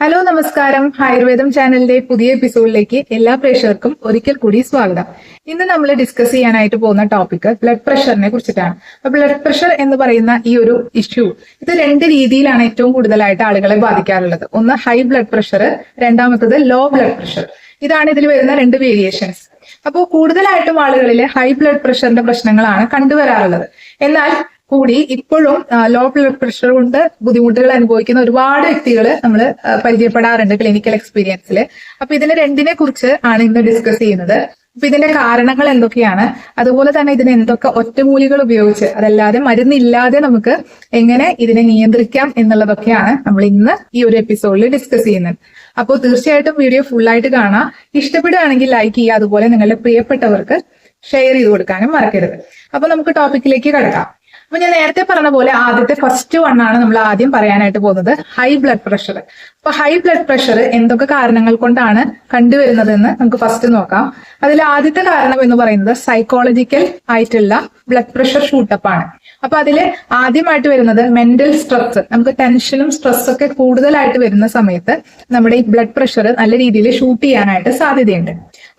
Hello നമസ്കാരം. ആയുർവേദം ചാനലിന്റെ പുതിയ എപ്പിസോഡിലേക്ക് എല്ലാ പ്രേക്ഷകർക്കും ഒരിക്കൽ കൂടി സ്വാഗതം. ഇന്ന് നമ്മൾ ഡിസ്കസ് ചെയ്യാനായിട്ട് പോകുന്ന ടോപ്പിക് ബ്ലഡ് പ്രഷറിനെ കുറിച്ചിട്ടാണ്. അപ്പൊ ബ്ലഡ് പ്രഷർ എന്ന് പറയുന്ന ഈ ഒരു ഇഷ്യൂ ഇത് രണ്ട് രീതിയിലാണ് ഏറ്റവും കൂടുതലായിട്ട് ആളുകളെ ബാധിക്കാറുള്ളത്. ഒന്ന് ഹൈ ബ്ലഡ് പ്രഷർ രണ്ടാമത്തത് ലോ ബ്ലഡ് പ്രഷർ ഇതാണ് ഇതിൽ വരുന്ന രണ്ട് വേരിയേഷൻസ് അപ്പോൾ കൂടുതലായിട്ടും ആളുകളിൽ ഹൈ ബ്ലഡ് പ്രഷറിന്റെ പ്രശ്നങ്ങളാണ് കണ്ടുവരാറുള്ളത്. എന്നാൽ കൂടി ഇപ്പോഴും ലോ ബ്ലഡ് പ്രഷർ കൊണ്ട് ബുദ്ധിമുട്ടുകൾ അനുഭവിക്കുന്ന ഒരുപാട് വ്യക്തികൾ നമ്മൾ പരിചയപ്പെടാറുണ്ട് ക്ലിനിക്കൽ എക്സ്പീരിയൻസിൽ അപ്പൊ ഇതിന് രണ്ടിനെ കുറിച്ച് ആണ് ഇന്ന് ഡിസ്കസ് ചെയ്യുന്നത്. അപ്പൊ ഇതിന്റെ കാരണങ്ങൾ എന്തൊക്കെയാണ്? അതുപോലെ തന്നെ ഇതിന് എന്തൊക്കെ ഒറ്റമൂലികൾ ഉപയോഗിച്ച് അതല്ലാതെ മരുന്നില്ലാതെ നമുക്ക് എങ്ങനെ ഇതിനെ നിയന്ത്രിക്കാം എന്നുള്ളതൊക്കെയാണ് നമ്മൾ ഇന്ന് ഈ ഒരു എപ്പിസോഡിൽ ഡിസ്കസ് ചെയ്യുന്നത്. അപ്പോൾ തീർച്ചയായിട്ടും വീഡിയോ ഫുൾ ആയിട്ട് കാണാം. ഇഷ്ടപ്പെടുകയാണെങ്കിൽ ലൈക്ക് ചെയ്യുക. അതുപോലെ നിങ്ങളുടെ പ്രിയപ്പെട്ടവർക്ക് ഷെയർ ചെയ്ത് കൊടുക്കാനും മറക്കരുത്. അപ്പൊ നമുക്ക് ടോപ്പിക്കിലേക്ക് കടക്കാം. അപ്പൊ ഞാൻ നേരത്തെ പറഞ്ഞ പോലെ ആദ്യത്തെ ഫസ്റ്റ് വൺ ആണ് നമ്മൾ ആദ്യം പറയാനായിട്ട് പോകുന്നത് ഹൈ ബ്ലഡ് പ്രഷർ അപ്പൊ ഹൈ ബ്ലഡ് പ്രഷർ എന്തൊക്കെ കാരണങ്ങൾ കൊണ്ടാണ് കണ്ടുവരുന്നതെന്ന് നമുക്ക് ഫസ്റ്റ് നോക്കാം. അതിൽ ആദ്യത്തെ കാരണം എന്ന് പറയുന്നത് സൈക്കോളജിക്കൽ ആയിട്ടുള്ള ബ്ലഡ് പ്രഷർ ഷൂട്ടപ്പ് ആണ്. അപ്പൊ അതിൽ ആദ്യമായിട്ട് വരുന്നത് മെന്റൽ സ്ട്രെസ് നമുക്ക് ടെൻഷനും സ്ട്രെസ്സൊക്കെ കൂടുതലായിട്ട് വരുന്ന സമയത്ത് നമ്മുടെ ഈ ബ്ലഡ് പ്രഷർ നല്ല രീതിയിൽ ഷൂട്ട് ചെയ്യാനായിട്ട് സാധ്യതയുണ്ട്.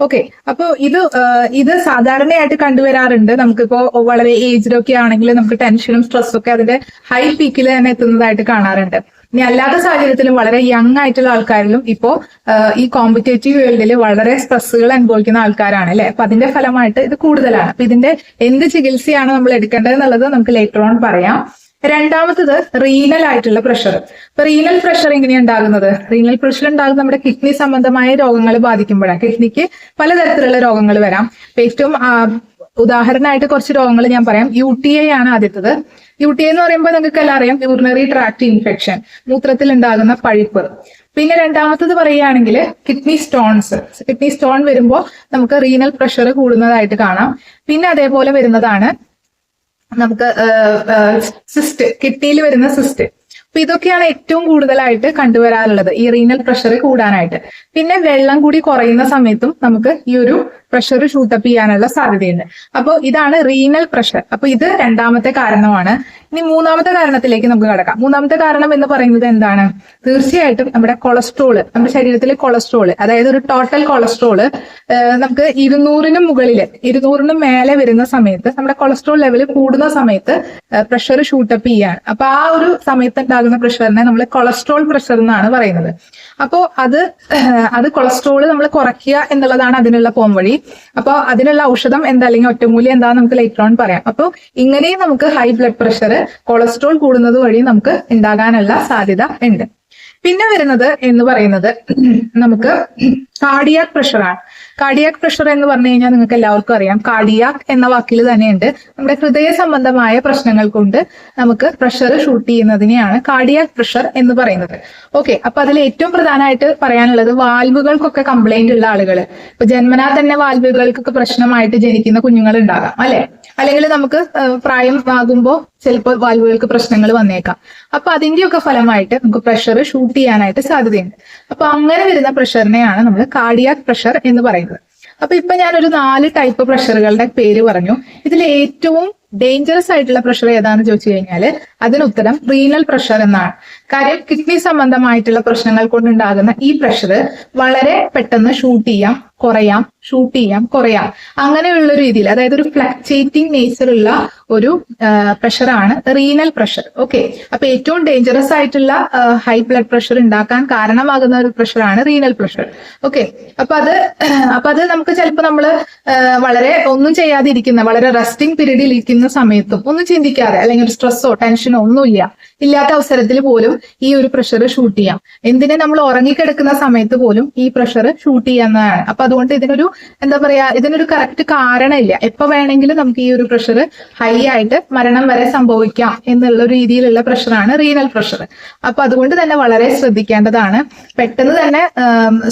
ഓക്കെ അപ്പൊ ഇത് ഇത് സാധാരണയായിട്ട് കണ്ടുവരാറുണ്ട്. നമുക്കിപ്പോ വളരെ ഏജ്ഡ് ഒക്കെ ആണെങ്കിൽ നമുക്ക് ടെൻഷനും സ്ട്രെസ്സും ഒക്കെ അതിന്റെ ഹൈ പീക്കിൽ തന്നെ എത്തുന്നതായിട്ട് കാണാറുണ്ട്. ഇനി അല്ലാത്ത സാഹചര്യത്തിലും വളരെ യങ് ആയിട്ടുള്ള ആൾക്കാരിലും ഇപ്പോ ഈ കോമ്പറ്റേറ്റീവ് വേൾഡിൽ വളരെ സ്ട്രെസ്സുകൾ അനുഭവിക്കുന്ന ആൾക്കാരാണ് അല്ലെ? അപ്പൊ അതിന്റെ ഫലമായിട്ട് ഇത് കൂടുതലാണ്. അപ്പൊ ഇതിന്റെ എന്ത് ചികിത്സയാണ് നമ്മൾ എടുക്കേണ്ടത് എന്നുള്ളത് നമുക്ക് ലേറ്റർ ഓൺ പറയാം. രണ്ടാമത്തത് റീനൽ ആയിട്ടുള്ള പ്രഷർ ഇപ്പൊ റീനൽ പ്രഷർ എങ്ങനെയാണ് ഉണ്ടാകുന്നത്? റീനൽ പ്രഷർ ഉണ്ടാകുന്നത് നമ്മുടെ കിഡ്നി സംബന്ധമായ രോഗങ്ങൾ ബാധിക്കുമ്പോഴാണ്. കിഡ്നിക്ക് പലതരത്തിലുള്ള രോഗങ്ങൾ വരാം. ഏറ്റവും ഉദാഹരണമായിട്ട് കുറച്ച് രോഗങ്ങൾ ഞാൻ പറയാം. യു ടി ഐ ആണ് ആദ്യത്തത്. യു ടി ഐ എന്ന് പറയുമ്പോൾ നിങ്ങൾക്ക് എല്ലാം അറിയാം യൂറിനറി ട്രാക്ട് ഇൻഫെക്ഷൻ മൂത്രത്തിൽ ഉണ്ടാകുന്ന പഴുപ്പ്. പിന്നെ രണ്ടാമത്തത് പറയുകയാണെങ്കിൽ കിഡ്നി സ്റ്റോൺസ് കിഡ്നി സ്റ്റോൺ വരുമ്പോൾ നമുക്ക് റീനൽ പ്രഷർ കൂടുന്നതായിട്ട് കാണാം. പിന്നെ അതേപോലെ വരുന്നതാണ് നമുക്ക് സിസ്റ്റ് കിഡ്നിയിൽ വരുന്ന സിസ്റ്റ് അപ്പൊ ഇതൊക്കെയാണ് ഏറ്റവും കൂടുതലായിട്ട് കണ്ടുവരാറുള്ളത് ഈ റീനൽ പ്രഷർ കൂടാനായിട്ട്. പിന്നെ വെള്ളം കൂടി കുറയുന്ന സമയത്തും നമുക്ക് ഈ ഒരു പ്രഷർ ഷൂട്ടപ്പ് ചെയ്യാനുള്ള സാധ്യതയുണ്ട്. അപ്പോൾ ഇതാണ് റീനൽ പ്രഷർ അപ്പൊ ഇത് രണ്ടാമത്തെ കാരണമാണ്. ഇനി മൂന്നാമത്തെ കാരണത്തിലേക്ക് നമുക്ക് കടക്കാം. മൂന്നാമത്തെ കാരണം എന്ന് പറയുന്നത് എന്താണ്? തീർച്ചയായിട്ടും നമ്മുടെ കൊളസ്ട്രോൾ നമ്മുടെ ശരീരത്തിലെ കൊളസ്ട്രോൾ അതായത് ഒരു ടോട്ടൽ കൊളസ്ട്രോൾ നമുക്ക് ഇരുന്നൂറിന് മുകളിൽ ഇരുന്നൂറിന് മേലെ വരുന്ന സമയത്ത് നമ്മുടെ കൊളസ്ട്രോൾ ലെവൽ കൂടുന്ന സമയത്ത് പ്രഷർ ഷൂട്ടപ്പ് ചെയ്യാണ് അപ്പൊ ആ ഒരു സമയത്ത് ഉണ്ടാകുന്ന പ്രഷറിനെ നമ്മൾ കൊളസ്ട്രോൾ പ്രഷർ എന്നാണ് പറയുന്നത്. അപ്പോൾ അത് അത് കൊളസ്ട്രോൾ നമ്മൾ കുറയ്ക്കുക എന്നുള്ളതാണ് അതിനുള്ള പോം വഴി. അപ്പോൾ അതിനുള്ള ഔഷധം എന്താ അല്ലെങ്കിൽ ഒറ്റമൂലി എന്താ നമുക്ക് ലേറ്റർ ഓൺ പറയാം. അപ്പോൾ ഇങ്ങനെയും നമുക്ക് ഹൈ ബ്ലഡ് പ്രഷർ കൊളസ്ട്രോൾ കൂടുന്നത് വഴി നമുക്ക് ഉണ്ടാകാനുള്ള സാധ്യത ഉണ്ട്. പിന്നെ വരുന്നത് എന്ന് പറയുന്നത് നമുക്ക് കാർഡിയാക് പ്രഷറാണ് കാർഡിയാക് പ്രഷർ എന്ന് പറഞ്ഞു കഴിഞ്ഞാൽ നിങ്ങൾക്ക് എല്ലാവർക്കും അറിയാം. കാർഡിയാക് എന്ന വാക്കിൽ തന്നെയുണ്ട്. നമ്മുടെ ഹൃദയ സംബന്ധമായ പ്രശ്നങ്ങൾ കൊണ്ട് നമുക്ക് പ്രഷർ ഷൂട്ട് ചെയ്യുന്നതിനെയാണ് കാർഡിയാക് പ്രഷർ എന്ന് പറയുന്നത്. ഓക്കെ അപ്പൊ അതിൽ ഏറ്റവും പ്രധാനമായിട്ട് പറയാനുള്ളത് വാൽവുകൾക്കൊക്കെ കംപ്ലൈന്റ് ഉള്ള ആളുകൾ ഇപ്പൊ ജന്മനാ തന്നെ വാൽവുകൾക്കൊക്കെ പ്രശ്നമായിട്ട് ജനിക്കുന്ന കുഞ്ഞുങ്ങൾ ഉണ്ടാകാം അല്ലെ? അല്ലെങ്കിൽ നമുക്ക് പ്രായം ആകുമ്പോൾ ചിലപ്പോൾ വാൽവുകൾക്ക് പ്രശ്നങ്ങൾ വന്നേക്കാം. അപ്പൊ അതിന്റെയൊക്കെ ഫലമായിട്ട് നമുക്ക് പ്രഷർ ഷൂട്ട് ചെയ്യാനായിട്ട് സാധ്യതയുണ്ട്. അപ്പൊ അങ്ങനെ വരുന്ന പ്രഷറിനെയാണ് നമ്മൾ കാർഡിയാക് പ്രഷർ എന്ന് പറയുന്നത്. അപ്പൊ ഇപ്പൊ ഞാനൊരു നാല് ടൈപ്പ് പ്രഷറുകളുടെ പേര് പറഞ്ഞു. ഇതിൽ ഏറ്റവും ഡേഞ്ചറസ് ആയിട്ടുള്ള പ്രഷർ ഏതാണെന്ന് ചോദിച്ചു കഴിഞ്ഞാൽ അതിന് ഉത്തരം റീനൽ പ്രഷർ എന്നാണ്. കാര്യം കിഡ്നി സംബന്ധമായിട്ടുള്ള പ്രശ്നങ്ങൾ കൊണ്ടുണ്ടാകുന്ന ഈ പ്രഷർ വളരെ പെട്ടെന്ന് ഷൂട്ട് ചെയ്യാം കുറയാം ഷൂട്ട് ചെയ്യാം കുറയാം. അങ്ങനെയുള്ള രീതിയിൽ അതായത് ഒരു ഫ്ലക്ച്വേറ്റിംഗ് നേച്ചറുള്ള ഒരു പ്രഷറാണ് റീനൽ പ്രഷർ ഓക്കെ അപ്പൊ ഏറ്റവും ഡേഞ്ചറസ് ആയിട്ടുള്ള ഹൈ ബ്ലഡ് പ്രഷർ ഉണ്ടാക്കാൻ കാരണമാകുന്ന ഒരു പ്രഷറാണ് റീനൽ പ്രഷർ ഓക്കെ അപ്പൊ അത് അപ്പൊ അത് നമുക്ക് ചിലപ്പോൾ നമ്മൾ വളരെ ഒന്നും ചെയ്യാതെ ഇരിക്കുന്ന വളരെ റെസ്റ്റിംഗ് പീരീഡിൽ ഇരിക്കുന്ന സമയത്തും ഒന്നും ചിന്തിക്കാതെ അല്ലെങ്കിൽ ഒരു സ്ട്രെസ്സോ ടെൻഷനോ ഒന്നുമില്ല ഇല്ലാത്ത അവസരത്തിൽ പോലും ഈ ഒരു പ്രഷർ ഷൂട്ട് ചെയ്യാം. എന്തിനെ നമ്മൾ ഉറങ്ങിക്കിടക്കുന്ന സമയത്ത് പോലും ഈ പ്രഷർ ഷൂട്ട് ചെയ്യാവുന്നതാണ്. അപ്പൊ അതുകൊണ്ട് ഇതിനൊരു എന്താ പറയാ ഇതിനൊരു കറക്റ്റ് കാരണമില്ല. എപ്പോ വേണമെങ്കിലും നമുക്ക് ഈ ഒരു പ്രഷർ ഹൈ ആയിട്ട് മരണം വരെ സംഭവിക്കാം എന്നുള്ള രീതിയിലുള്ള പ്രഷറാണ് റീനൽ പ്രഷർ അപ്പൊ അതുകൊണ്ട് തന്നെ വളരെ ശ്രദ്ധിക്കേണ്ടതാണ്. പെട്ടെന്ന് തന്നെ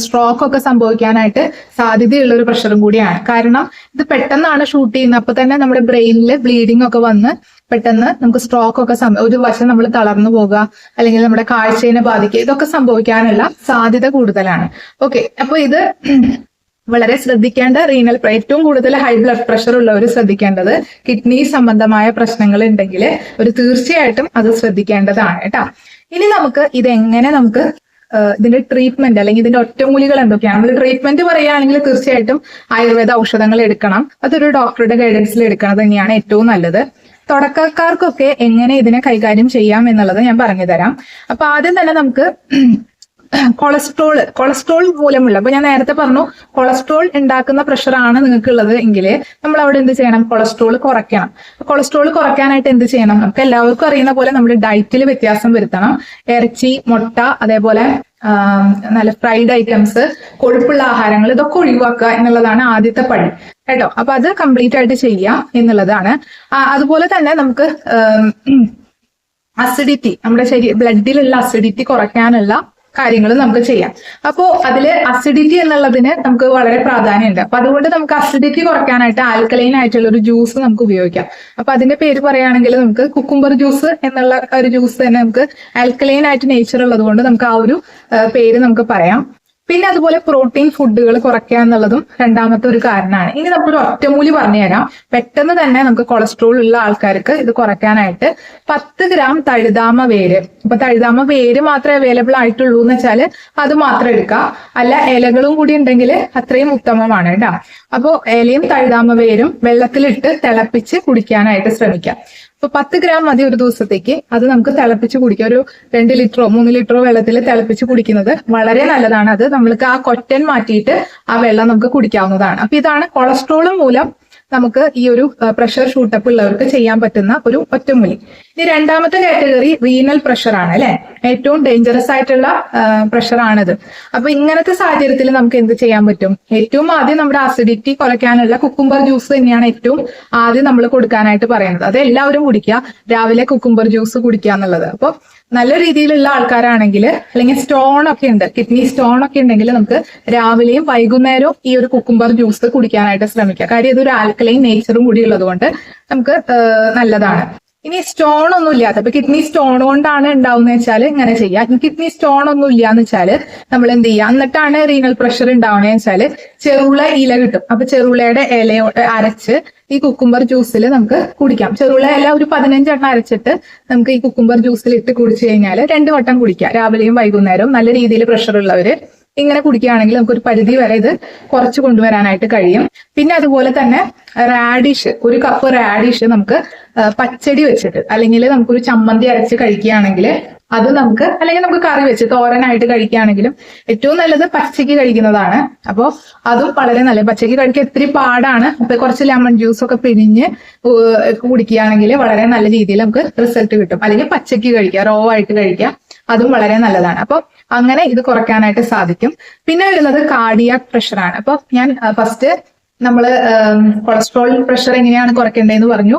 സ്ട്രോക്ക് ഒക്കെ സംഭവിക്കാനായിട്ട് സാധ്യതയുള്ള ഒരു പ്രഷറും കൂടിയാണ്. കാരണം ഇത് പെട്ടെന്നാണ് ഷൂട്ട് ചെയ്യുന്നത്. അപ്പൊ തന്നെ നമ്മുടെ ബ്രെയിനിൽ ബ്ലീഡിംഗ് ഒക്കെ വന്ന് പെട്ടെന്ന് നമുക്ക് സ്ട്രോക്ക് ഒക്കെ ഒരു വശം നമ്മൾ തളർന്നു പോകുക അല്ലെങ്കിൽ നമ്മുടെ കാഴ്ചയെ ബാധിക്കുക ഇതൊക്കെ സംഭവിക്കാനുള്ള സാധ്യത കൂടുതലാണ്. ഓക്കെ അപ്പൊ ഇത് വളരെ ശ്രദ്ധിക്കേണ്ട റീനൽ ഏറ്റവും കൂടുതൽ ഹൈ ബ്ലഡ് പ്രഷർ ഉള്ളവർ ശ്രദ്ധിക്കേണ്ടത് കിഡ്നി സംബന്ധമായ പ്രശ്നങ്ങൾ ഉണ്ടെങ്കിൽ ഒരു തീർച്ചയായിട്ടും അത് ശ്രദ്ധിക്കേണ്ടതാണ് കേട്ടോ. ഇനി നമുക്ക് ഇതെങ്ങനെ നമുക്ക് ഇതിന്റെ ട്രീറ്റ്മെന്റ് അല്ലെങ്കിൽ ഇതിന്റെ ഒറ്റമൂലികൾ എന്തൊക്കെയാണ്? നമ്മൾ ട്രീറ്റ്മെന്റ് പറയുകയാണെങ്കിൽ തീർച്ചയായിട്ടും ആയുർവേദ ഔഷധങ്ങൾ എടുക്കണം. അതൊരു ഡോക്ടറുടെ ഗൈഡൻസിൽ എടുക്കണം. തന്നെയാണ് ഏറ്റവും നല്ലത്. തുടക്കക്കാർക്കൊക്കെ എങ്ങനെ ഇതിനെ കൈകാര്യം ചെയ്യാം എന്നുള്ളത് ഞാൻ പറഞ്ഞു തരാം അപ്പൊ ആദ്യം തന്നെ നമുക്ക് കൊളസ്ട്രോൾ കൊളസ്ട്രോൾ മൂലമുള്ള അപ്പൊ ഞാൻ നേരത്തെ പറഞ്ഞു കൊളസ്ട്രോൾ ഉണ്ടാക്കുന്ന പ്രഷറാണ് നിങ്ങൾക്ക് ഉള്ളത് എങ്കിൽ നമ്മൾ അവിടെ എന്ത് ചെയ്യണം? കൊളസ്ട്രോൾ കുറയ്ക്കണം. കൊളസ്ട്രോൾ കുറയ്ക്കാനായിട്ട് എന്ത് ചെയ്യണം? നമുക്ക് എല്ലാവർക്കും അറിയുന്ന പോലെ നമ്മൾ ഡയറ്റിൽ വ്യത്യാസം വരുത്തണം. ഇറച്ചി മുട്ട അതേപോലെ നല്ല ഫ്രൈഡ് ഐറ്റംസ് കൊഴുപ്പുള്ള ആഹാരങ്ങൾ ഇതൊക്കെ ഒഴിവാക്കുക എന്നുള്ളതാണ് ആദ്യത്തെ പണി കേട്ടോ? അപ്പൊ അത് കംപ്ലീറ്റ് ആയിട്ട് ചെയ്യാം എന്നുള്ളതാണ്. അതുപോലെ തന്നെ നമുക്ക് അസിഡിറ്റി നമ്മുടെ ശരീര ബ്ലഡിലുള്ള അസിഡിറ്റി കുറയ്ക്കാനുള്ള കാര്യങ്ങൾ നമുക്ക് ചെയ്യാം. അപ്പോൾ അതിൽ അസിഡിറ്റി എന്നുള്ളതിന് നമുക്ക് വളരെ പ്രാധാന്യമുണ്ട്. അപ്പൊ അതുകൊണ്ട് നമുക്ക് അസിഡിറ്റി കുറയ്ക്കാനായിട്ട് ആൽക്കലൈൻ ആയിട്ടുള്ള ഒരു ജ്യൂസ് നമുക്ക് ഉപയോഗിക്കാം. അപ്പൊ അതിന്റെ പേര് പറയുകയാണെങ്കിൽ നമുക്ക് കുക്കുംബർ ജ്യൂസ് എന്നുള്ള ഒരു ജ്യൂസ് തന്നെ നമുക്ക് ആൽക്കലൈൻ ആയിട്ട് നേച്ചർ ഉള്ളത് കൊണ്ട് നമുക്ക് ആ ഒരു പേര് നമുക്ക് പറയാം. പിന്നെ അതുപോലെ പ്രോട്ടീൻ ഫുഡുകൾ കുറയ്ക്കുക എന്നുള്ളതും രണ്ടാമത്തെ ഒരു കാരണമാണ്. ഇനി നമുക്കൊരു ഒറ്റമൂലി പറഞ്ഞുതരാം പെട്ടെന്ന് തന്നെ നമുക്ക് കൊളസ്ട്രോൾ ഉള്ള ആൾക്കാർക്ക് ഇത് കുറയ്ക്കാനായിട്ട് പത്ത് ഗ്രാം തഴുതാമ വേര്. ഇപ്പൊ തഴുതാമ വേര് മാത്രമേ അവൈലബിൾ ആയിട്ടുള്ളൂ എന്ന് വെച്ചാൽ അത് മാത്രം എടുക്കുക. അല്ല ഇലകളും കൂടി ഉണ്ടെങ്കിൽ അത്രയും ഉത്തമമാണ് കേട്ടോ. അപ്പോൾ ഇലയും തഴുതാമ വേരും വെള്ളത്തിലിട്ട് തിളപ്പിച്ച് കുടിക്കാനായിട്ട് ശ്രമിക്കാം. ഇപ്പൊ പത്ത് ഗ്രാം മതി ഒരു ദിവസത്തേക്ക്. അത് നമുക്ക് തിളപ്പിച്ച് കുടിക്കാം. ഒരു രണ്ട് ലിറ്ററോ മൂന്ന് ലിറ്ററോ വെള്ളത്തിൽ തിളപ്പിച്ച് കുടിക്കുന്നത് വളരെ നല്ലതാണ്. അത് നമ്മൾക്ക് ആ കൊറ്റൻ മാറ്റിയിട്ട് ആ വെള്ളം നമുക്ക് കുടിക്കാവുന്നതാണ്. അപ്പൊ ഇതാണ് കൊളസ്ട്രോൾ മൂലം നമുക്ക് ഈ ഒരു പ്രഷർ ഷൂട്ടപ്പ് ഉള്ളവർക്ക് ചെയ്യാൻ പറ്റുന്ന ഒരു ഒറ്റമൂലി ഇനി രണ്ടാമത്തെ കാറ്റഗറി റീനൽ പ്രഷർ ആണ് അല്ലെ? ഏറ്റവും ഡേഞ്ചറസ് ആയിട്ടുള്ള പ്രഷർ ആണിത്. അപ്പൊ ഇങ്ങനത്തെ സാഹചര്യത്തിൽ നമുക്ക് എന്ത് ചെയ്യാൻ പറ്റും? ഏറ്റവും ആദ്യം നമ്മുടെ അസിഡിറ്റി കുറയ്ക്കാനുള്ള കുക്കുംബർ ജ്യൂസ് തന്നെയാണ് ഏറ്റവും ആദ്യം നമ്മൾ കൊടുക്കാനായിട്ട് പറയുന്നത്. അത് എല്ലാവരും കുടിക്കുക. രാവിലെ കുക്കുംബർ ജ്യൂസ് കുടിക്കുക എന്നുള്ളത്. അപ്പൊ നല്ല രീതിയിലുള്ള ആൾക്കാരാണെങ്കിൽ അല്ലെങ്കിൽ സ്റ്റോൺ ഒക്കെ ഉണ്ട് കിഡ്നി സ്റ്റോൺ ഒക്കെ ഉണ്ടെങ്കിൽ നമുക്ക് രാവിലെയും വൈകുന്നേരവും ഈ ഒരു കുക്കുംബർ ജ്യൂസ് കുടിക്കാനായിട്ട് ശ്രമിക്കാം കാര്യം ഇതൊരു ആൽക്കലൈൻ നേച്ചറും കൂടി ഉള്ളത് നമുക്ക് നല്ലതാണ്. ഇനി സ്റ്റോൺ ഒന്നും ഇല്ലാത്ത ഇപ്പൊ കിഡ്നി സ്റ്റോൺ കൊണ്ടാണ് ഉണ്ടാവുന്നത് വെച്ചാൽ ഇങ്ങനെ ചെയ്യാം. കിഡ്നി സ്റ്റോൺ ഒന്നും ഇല്ലാന്ന് വെച്ചാൽ നമ്മൾ എന്ത് ചെയ്യാം? എന്നിട്ടാണ് റീനൽ പ്രഷർ ഉണ്ടാവണേ വെച്ചാൽ ചെറുള ഇല കിട്ടും. അപ്പൊ ചെറുളയുടെ ഇല അരച്ച് ഈ കുക്കുംബർ ജ്യൂസിൽ നമുക്ക് കുടിക്കാം. ചെറുള ഇല ഒരു പതിനഞ്ചെണ്ണം അരച്ചിട്ട് നമുക്ക് ഈ കുക്കുംബർ ജ്യൂസിൽ ഇട്ട് കുടിച്ചു കഴിഞ്ഞാൽ രണ്ട് വട്ടം കുടിക്കാം. രാവിലെയും വൈകുന്നേരവും നല്ല രീതിയിൽ പ്രഷർ ഉള്ളവര് ഇങ്ങനെ കുടിക്കുകയാണെങ്കിൽ നമുക്ക് ഒരു പരിധി വരെ ഇത് കുറച്ച് കൊണ്ടുവരാനായിട്ട് കഴിയും. പിന്നെ അതുപോലെ തന്നെ റാഡിഷ് ഒരു കപ്പ് റാഡിഷ് നമുക്ക് പച്ചടി വെച്ചിട്ട് അല്ലെങ്കിൽ നമുക്കൊരു ചമ്മന്തി അരച്ച് കഴിക്കുകയാണെങ്കിൽ അത് നമുക്ക് അല്ലെങ്കിൽ നമുക്ക് കറി വെച്ച് തോരനായിട്ട് കഴിക്കുകയാണെങ്കിലും ഏറ്റവും നല്ലത് പച്ചയ്ക്ക് കഴിക്കുന്നതാണ്. അപ്പോൾ അതും വളരെ നല്ല പച്ചയ്ക്ക് കഴിക്കാൻ ഇത്തിരി പാടാണ്. അപ്പൊ കുറച്ച് ലെമൺ ജ്യൂസ് ഒക്കെ പിഴിഞ്ഞ് കുടിക്കുകയാണെങ്കിൽ വളരെ നല്ല രീതിയിൽ നമുക്ക് റിസൾട്ട് കിട്ടും. അല്ലെങ്കിൽ പച്ചയ്ക്ക് കഴിക്കുക റോ ആയിട്ട് കഴിക്കുക അതും വളരെ നല്ലതാണ്. അപ്പോൾ അങ്ങനെ ഇത് കുറയ്ക്കാനായിട്ട് സാധിക്കും. പിന്നെ വരുന്നത് കാർഡിയാക് പ്രഷറാണ്. അപ്പൊ ഞാൻ ഫസ്റ്റ് നമ്മൾ കൊളസ്ട്രോൾ പ്രഷർ എങ്ങനെയാണ് കുറയ്ക്കേണ്ടതെന്ന് പറഞ്ഞു.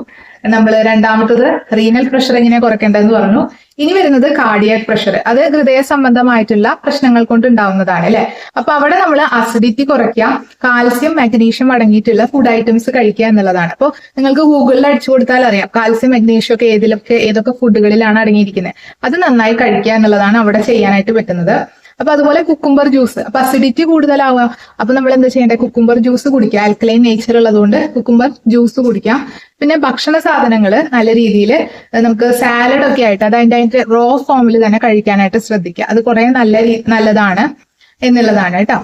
നമ്മൾ രണ്ടാമത്തത് റീനൽ പ്രഷർ എങ്ങനെയാണ് കുറയ്ക്കേണ്ടതെന്ന് പറഞ്ഞു. ഇനി വരുന്നത് കാർഡിയാക് പ്രഷർ അത് ഹൃദയ സംബന്ധമായിട്ടുള്ള പ്രശ്നങ്ങൾ കൊണ്ട് ഉണ്ടാവുന്നതാണ് അല്ലെ? അപ്പൊ അവിടെ നമ്മൾ അസിഡിറ്റി കുറയ്ക്കുക കാൽസ്യം മാഗ്നീഷ്യം അടങ്ങിയിട്ടുള്ള ഫുഡ് ഐറ്റംസ് കഴിക്കുക എന്നുള്ളതാണ്. അപ്പോൾ നിങ്ങൾക്ക് ഗൂഗിളിൽ അടിച്ചു കൊടുത്താൽ അറിയാം കാൽസ്യം മാഗ്നീഷ്യം ഒക്കെ ഏതിലൊക്കെ ഏതൊക്കെ ഫുഡുകളിലാണ് അടങ്ങിയിരിക്കുന്നത്. അത് നന്നായി കഴിക്കുക എന്നുള്ളതാണ് അവിടെ ചെയ്യാനായിട്ട് പറ്റുന്നത്. അപ്പൊ അതുപോലെ കുക്കുംബർ ജ്യൂസ് അപ്പൊ അസിഡിറ്റി കൂടുതലാവുക. അപ്പൊ നമ്മൾ എന്താ ചെയ്യേണ്ടത് കുക്കുംബർ ജ്യൂസ് കുടിക്കുക. ആൽക്കലൈൻ നേച്ചർ ഉള്ളതുകൊണ്ട് കുക്കുംബർ ജ്യൂസ് കുടിക്കാം പിന്നെ ഭക്ഷണ സാധനങ്ങൾ നല്ല രീതിയിൽ നമുക്ക് സാലഡ് ഒക്കെ ആയിട്ട് അതായത് അതിന്റെ റോ ഫോമിൽ തന്നെ കഴിക്കാനായിട്ട് ശ്രദ്ധിക്കുക. അത് കുറെ നല്ല നല്ലതാണ് എന്നുള്ളതാണ് കേട്ടോ.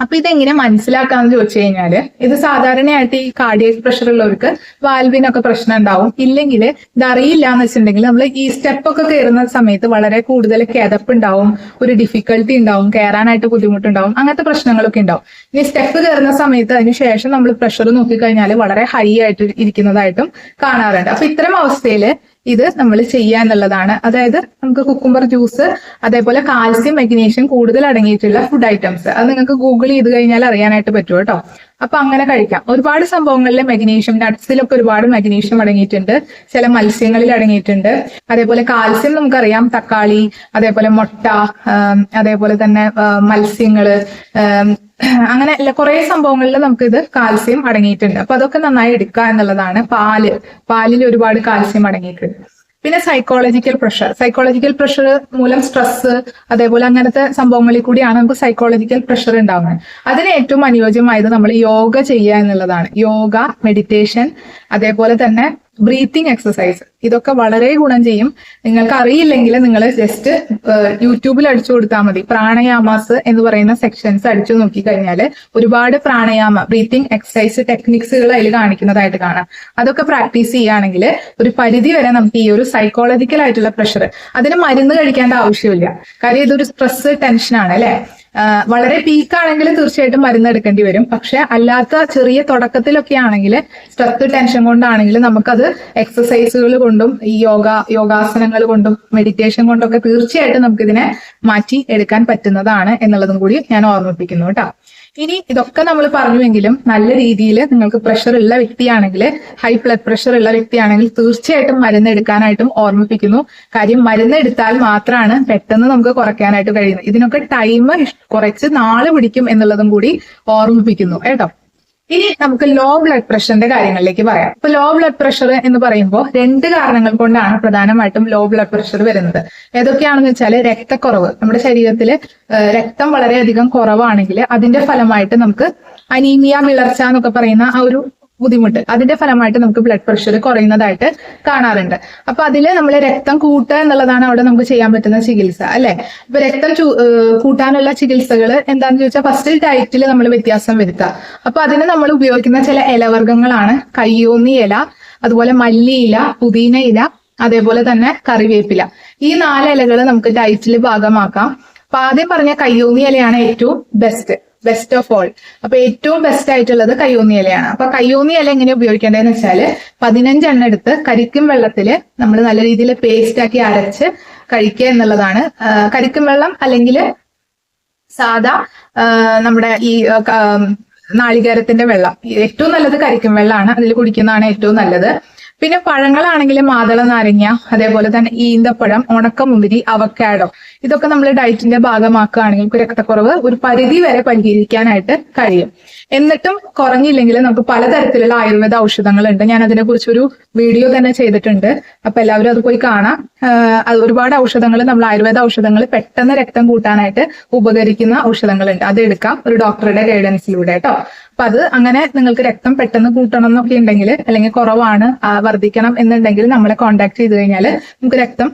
അപ്പൊ ഇതെങ്ങനെ മനസ്സിലാക്കാന്ന് ചോദിച്ചു കഴിഞ്ഞാൽ ഇത് സാധാരണയായിട്ട് ഈ കാർഡിയക് പ്രഷർ ഉള്ളവർക്ക് വാൽവിനൊക്കെ പ്രശ്നം ഉണ്ടാവും. ഇല്ലെങ്കിൽ ഇത് അറിയില്ല എന്ന് വെച്ചിട്ടുണ്ടെങ്കിൽ നമ്മൾ ഈ സ്റ്റെപ്പ് ഒക്കെ കയറുന്ന സമയത്ത് വളരെ കൂടുതൽ കിതപ്പ് ഉണ്ടാവും ഒരു ഡിഫിക്കൽട്ടി ഉണ്ടാവും കയറാനായിട്ട് ബുദ്ധിമുട്ടുണ്ടാവും അങ്ങനത്തെ പ്രശ്നങ്ങളൊക്കെ ഉണ്ടാവും. ഇനി സ്റ്റെപ്പ് കയറുന്ന സമയത്ത് അതിനുശേഷം നമ്മൾ പ്രഷർ നോക്കിക്കഴിഞ്ഞാൽ വളരെ ഹൈ ആയിട്ട് ഇരിക്കുന്നതായിട്ടും കാണാറുണ്ട്. അപ്പൊ ഇത്തരം അവസ്ഥയിൽ ഇത് നമ്മൾ ചെയ്യുക എന്നുള്ളതാണ്. അതായത് നമുക്ക് കുക്കുംബർ ജ്യൂസ് അതേപോലെ കാൽസ്യം മെഗ്നീഷ്യം കൂടുതൽ അടങ്ങിയിട്ടുള്ള ഫുഡ് ഐറ്റംസ് അത് നിങ്ങൾക്ക് ഗൂഗിൾ ചെയ്ത് കഴിഞ്ഞാൽ അറിയാനായിട്ട് പറ്റും കേട്ടോ. അപ്പൊ അങ്ങനെ കഴിക്കാം. ഒരുപാട് സംഭവങ്ങളിൽ മെഗ്നീഷ്യം നട്ട്സിലൊക്കെ ഒരുപാട് മെഗ്നീഷ്യം അടങ്ങിയിട്ടുണ്ട്. ചില മത്സ്യങ്ങളിൽ അടങ്ങിയിട്ടുണ്ട്. അതേപോലെ കാൽസ്യം നമുക്കറിയാം. തക്കാളി അതേപോലെ മുട്ട അതേപോലെ തന്നെ മത്സ്യങ്ങൾ അങ്ങനെ കുറെ സംഭവങ്ങളിൽ നമുക്ക് ഇത് കാൽസ്യം അടങ്ങിയിട്ടുണ്ട്. അപ്പൊ അതൊക്കെ നന്നായി എടുക്കുക എന്നുള്ളതാണ് പാൽ. പാലിൽ ഒരുപാട് കാൽസ്യം അടങ്ങിയിട്ടുണ്ട്. പിന്നെ സൈക്കോളജിക്കൽ പ്രഷർ സൈക്കോളജിക്കൽ പ്രഷർ മൂലം സ്ട്രെസ് അതേപോലെ അങ്ങനത്തെ സംഭവങ്ങളിൽ കൂടിയാണ് നമുക്ക് സൈക്കോളജിക്കൽ പ്രഷർ ഉണ്ടാവുന്നത്. അതിന് ഏറ്റവും അനുയോജ്യമായത് നമ്മൾ യോഗ ചെയ്യുക എന്നുള്ളതാണ്. യോഗ മെഡിറ്റേഷൻ അതേപോലെ തന്നെ ബ്രീത്തിങ് എക്സസൈസ് ഇതൊക്കെ വളരെ ഗുണം ചെയ്യും. നിങ്ങൾക്ക് അറിയില്ലെങ്കിൽ നിങ്ങൾ ജസ്റ്റ് യൂട്യൂബിൽ അടിച്ചു കൊടുത്താൽ മതി. പ്രാണയാമാസ് എന്ന് പറയുന്ന സെക്ഷൻസ് അടിച്ചു നോക്കി കഴിഞ്ഞാൽ ഒരുപാട് പ്രാണയാമ ബ്രീത്തിങ് എക്സസൈസ് ടെക്നിക്സുകൾ അതിൽ കാണിക്കുന്നതായിട്ട് കാണാം. അതൊക്കെ പ്രാക്ടീസ് ചെയ്യുകയാണെങ്കിൽ ഒരു പരിധി വരെ നമുക്ക് ഈ ഒരു സൈക്കോളജിക്കൽ ആയിട്ടുള്ള പ്രഷർ അതിന് മരുന്ന് കഴിക്കേണ്ട ആവശ്യമില്ല. കാര്യം ഇതൊരു സ്ട്രെസ് ടെൻഷനാണ് അല്ലെ? വളരെ പീക്കാണെങ്കിൽ തീർച്ചയായിട്ടും മരുന്ന് എടുക്കേണ്ടി വരും. പക്ഷെ അല്ലാത്ത ചെറിയ തുടക്കത്തിലൊക്കെ ആണെങ്കിൽ സ്ട്രെസ് ടെൻഷൻ കൊണ്ടാണെങ്കിൽ നമുക്കത് എക്സസൈസുകൾ കൊണ്ടും ഈ യോഗ യോഗാസനങ്ങൾ കൊണ്ടും മെഡിറ്റേഷൻ കൊണ്ടൊക്കെ തീർച്ചയായിട്ടും നമുക്കിതിനെ മാറ്റി എടുക്കാൻ പറ്റുന്നതാണ് എന്നുള്ളതും കൂടി ഞാൻ ഓർമ്മിപ്പിക്കുന്നു കേട്ടോ. ഇനി ഇതൊക്കെ നമ്മൾ പറഞ്ഞുവെങ്കിലും നല്ല രീതിയിൽ നിങ്ങൾക്ക് പ്രഷർ ഉള്ള വ്യക്തിയാണെങ്കിൽ ഹൈ ബ്ലഡ് പ്രഷർ ഉള്ള വ്യക്തിയാണെങ്കിൽ തീർച്ചയായിട്ടും മരുന്ന് എടുക്കാനായിട്ടും ഓർമ്മിപ്പിക്കുന്നു. കാര്യം മരുന്ന് എടുത്താൽ മാത്രമാണ് പെട്ടെന്ന് നമുക്ക് കുറയ്ക്കാനായിട്ട് കഴിയുന്നത്. ഇതിനൊക്കെ ടൈം കുറച്ച് നാളെ പിടിക്കും എന്നുള്ളതും കൂടി ഓർമ്മിപ്പിക്കുന്നു. കേട്ടോ? ഇനി നമുക്ക് ലോ ബ്ലഡ് പ്രഷറിന്റെ കാര്യങ്ങളിലേക്ക് പറയാം. ഇപ്പൊ ലോ ബ്ലഡ് പ്രഷർ എന്ന് പറയുമ്പോൾ രണ്ട് കാരണങ്ങൾ കൊണ്ടാണ് പ്രധാനമായിട്ടും ലോ ബ്ലഡ് പ്രഷർ വരുന്നത്. ഏതൊക്കെയാണെന്ന് വെച്ചാൽ രക്തക്കുറവ്. നമ്മുടെ ശരീരത്തിൽ രക്തം വളരെയധികം കുറവാണെങ്കിൽ അതിന്റെ ഫലമായിട്ട് നമുക്ക് അനീമിയ വിളർച്ച എന്നൊക്കെ പറയുന്ന ആ ഒരു ബുദ്ധിമുട്ട്. അതിന്റെ ഫലമായിട്ട് നമുക്ക് ബ്ലഡ് പ്രഷർ കുറയുന്നതായിട്ട് കാണാറുണ്ട്. അപ്പൊ അതിൽ നമ്മൾ രക്തം കൂട്ടുക എന്നുള്ളതാണ് അവിടെ നമുക്ക് ചെയ്യാൻ പറ്റുന്ന ചികിത്സ അല്ലെ? ഇപ്പൊ രക്തം കൂട്ടാനുള്ള ചികിത്സകൾ എന്താണെന്ന് ചോദിച്ചാൽ ഫസ്റ്റ് ഡയറ്റിൽ നമ്മൾ വ്യത്യാസം വരുത്തുക അപ്പൊ അതിന് നമ്മൾ ഉപയോഗിക്കുന്ന ചില ഇലവർഗങ്ങളാണ്. കയ്യോന്നി ഇല അതുപോലെ മല്ലി ഇല പുതിന ഇല അതേപോലെ തന്നെ കറിവേപ്പില. ഈ നാല് ഇലകൾ നമുക്ക് ഡയറ്റിൽ ഭാഗമാക്കാം. അപ്പൊ ആദ്യം പറഞ്ഞ കയ്യോന്നി ഇലയാണ് ഏറ്റവും ബെസ്റ്റ് ബെസ്റ്റ് ഓഫ് ഓൾ അപ്പൊ ഏറ്റവും ബെസ്റ്റ് ആയിട്ടുള്ളത് കയ്യൂന്നി ഇലയാണ്. അപ്പൊ കയ്യൂന്നി ഇല എങ്ങനെ ഉപയോഗിക്കേണ്ടതെന്ന് വെച്ചാൽ പതിനഞ്ചെണ്ണം എടുത്ത് കരിക്കും വെള്ളത്തിൽ നമ്മൾ നല്ല രീതിയിൽ പേസ്റ്റ് ആക്കി അരച്ച് കഴിക്കുക എന്നുള്ളതാണ്. കരിക്കും വെള്ളം അല്ലെങ്കിൽ സാധാ നമ്മുടെ ഈ നാളികേരത്തിന്റെ വെള്ളം. ഏറ്റവും നല്ലത് കരിക്കും വെള്ളമാണ്. അതിൽ കുടിക്കുന്നതാണ് ഏറ്റവും നല്ലത്. പിന്നെ പഴങ്ങളാണെങ്കിൽ മാതള നാരങ്ങ അതേപോലെ തന്നെ ഈന്തപ്പഴം ഉണക്കമുന്തിരി അവക്കാഡോ ഇതൊക്കെ നമ്മൾ ഡയറ്റിന്റെ ഭാഗമാക്കുകയാണെങ്കിൽ രക്തക്കുറവ് ഒരു പരിധി വരെ പരിഹരിക്കാനായിട്ട് കഴിയും. എന്നിട്ടും കുറഞ്ഞില്ലെങ്കിൽ നമുക്ക് പലതരത്തിലുള്ള ആയുർവേദ ഔഷധങ്ങളുണ്ട്. ഞാൻ അതിനെ കുറിച്ചൊരു വീഡിയോ തന്നെ ചെയ്തിട്ടുണ്ട്. അപ്പൊ എല്ലാവരും അത് പോയി കാണാം. ഒരുപാട് ഔഷധങ്ങൾ നമ്മൾ ആയുർവേദ ഔഷധങ്ങൾ പെട്ടെന്ന് രക്തം കൂട്ടാനായിട്ട് ഉപകരിക്കുന്ന ഔഷധങ്ങളുണ്ട്. അത് എടുക്കാം. ഒരു ഡോക്ടറുടെ ഗൈഡൻസിലൂടെ കേട്ടോ. അപ്പൊ അത് അങ്ങനെ നിങ്ങൾക്ക് രക്തം പെട്ടെന്ന് കൂട്ടണം എന്നൊക്കെ ഉണ്ടെങ്കിൽ അല്ലെങ്കിൽ കുറവാണ് വർദ്ധിക്കണം എന്നുണ്ടെങ്കിൽ നമ്മളെ കോൺടാക്ട് ചെയ്ത് കഴിഞ്ഞാൽ നമുക്ക് രക്തം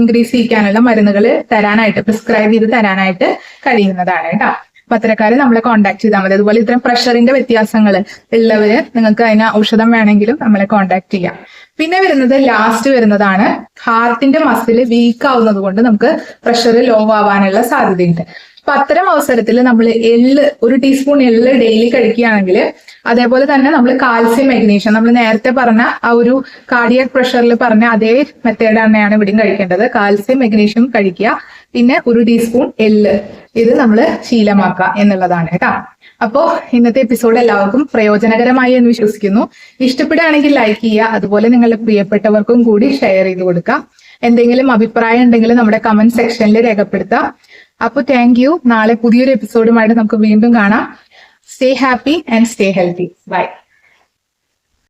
ഇൻക്രീസ് ചെയ്യിക്കാനുള്ള മരുന്നുകൾ തരാനായിട്ട് പ്രിസ്ക്രൈബ് ചെയ്ത് തരാനായിട്ട് കഴിയുന്നതാണ് കേട്ടോ. അപ്പൊ അത്തരക്കാരെ നമ്മളെ കോൺടാക്ട് ചെയ്താൽ മതി. അതുപോലെ ഇത്തരം പ്രഷറിന്റെ വ്യത്യാസങ്ങൾ ഉള്ളവര് നിങ്ങൾക്ക് അതിന് ഔഷധം വേണമെങ്കിലും നമ്മളെ കോൺടാക്ട് ചെയ്യാം. പിന്നെ വരുന്നത് ലാസ്റ്റ് വരുന്നതാണ് ഹാർട്ടിന്റെ മസിൽ വീക്ക് ആവുന്നത് കൊണ്ട് നമുക്ക് പ്രഷർ ലോ ആവാനുള്ള സാധ്യതയുണ്ട്. അപ്പൊ അത്തരം അവസരത്തിൽ നമ്മൾ എള്ള് ഒരു ടീസ്പൂൺ എള്ള് ഡെയിലി കഴിക്കുകയാണെങ്കിൽ അതേപോലെ തന്നെ നമ്മൾ കാൽസ്യം മെഗ്നീഷ്യം നമ്മൾ നേരത്തെ പറഞ്ഞ ആ ഒരു കാർഡിയക് പ്രഷറിൽ പറഞ്ഞ അതേ മെത്തേഡ് തന്നെയാണ് ഇവിടെയും കഴിക്കേണ്ടത്. കാൽസ്യം മെഗ്നീഷ്യം കഴിക്കുക. പിന്നെ ഒരു ടീസ്പൂൺ എള്ള്. ഇത് നമ്മൾ ശീലമാക്കുക എന്നുള്ളതാണ് കേട്ടോ. അപ്പോൾ ഇന്നത്തെ എപ്പിസോഡ് എല്ലാവർക്കും പ്രയോജനകരമായി എന്ന് വിശ്വസിക്കുന്നു. ഇഷ്ടപ്പെടുകയാണെങ്കിൽ ലൈക്ക് ചെയ്യുക. അതുപോലെ നിങ്ങളുടെ പ്രിയപ്പെട്ടവർക്കും കൂടി ഷെയർ ചെയ്ത് കൊടുക്കുക. എന്തെങ്കിലും അഭിപ്രായം ഉണ്ടെങ്കിൽ നമ്മുടെ കമന്റ് സെക്ഷനിൽ രേഖപ്പെടുത്താം അപ്പൊ താങ്ക് യു നാളെ പുതിയൊരു എപ്പിസോഡുമായിട്ട് നമുക്ക് വീണ്ടും കാണാം. Stay happy and stay healthy bye